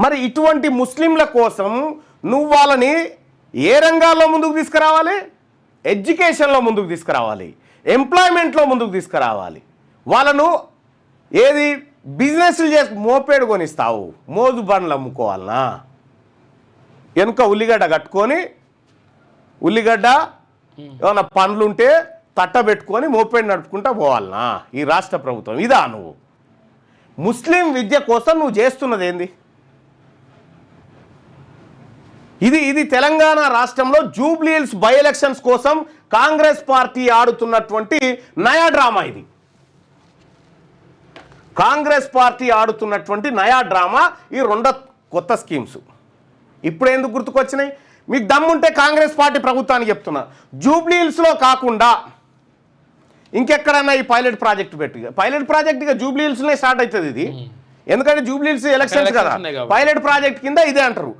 మరి ఇటువంటి ముస్లింల కోసం నువ్వు వాళ్ళని ఏ రంగాల్లో ముందుకు తీసుకురావాలి? ఎడ్యుకేషన్లో ముందుకు తీసుకురావాలి. ఎంప్లాయ్మెంట్లో ముందుకు తీసుకురావాలి. వాళ్ళను ఏది బిజినెస్లు చేసి మోపేడు కొనిస్తావు? మోజు బండ్లు అమ్ముకోవాలనా? వెనుక ఉల్లిగడ్డ కట్టుకొని ఉల్లిగడ్డ ఏమైనా పండ్లుంటే తట్ట పెట్టుకొని మోపేడు నడుపుకుంటా పోవాలనా? ఈ రాష్ట్ర ప్రభుత్వం. ఇదా నువ్వు. ముస్లిం విద్య కోసం నువ్వు చేస్తున్నది ఏంది? ఇది ఇది తెలంగాణ రాష్ట్రంలో జూబ్లీహిల్స్ బై ఎలక్షన్స్ కోసం కాంగ్రెస్ పార్టీ ఆడుతున్నటువంటి నయా డ్రామా ఇది. కాంగ్రెస్ పార్టీ ఆడుతున్నటువంటి నయా డ్రామా ఈ రెండో కొత్త స్కీమ్స్. ఇప్పుడు ఎందుకు గుర్తుకొచ్చినాయి? మీకు దమ్ముంటే కాంగ్రెస్ పార్టీ ప్రభుత్వానికి చెప్తున్నా. జూబ్లీహిల్స్లో కాకుండా ఇంకెక్కడన్నా ఈ పైలట్ ప్రాజెక్ట్ పెట్టి. పైలట్ ప్రాజెక్ట్ ఇక జూబ్లీహిల్స్లోనే స్టార్ట్ అవుతుంది ఇది. ఎందుకంటే జూబ్లీహిల్స్ ఎలక్షన్స్ కదా. పైలట్ ప్రాజెక్ట్ కింద ఇదే అంటారు.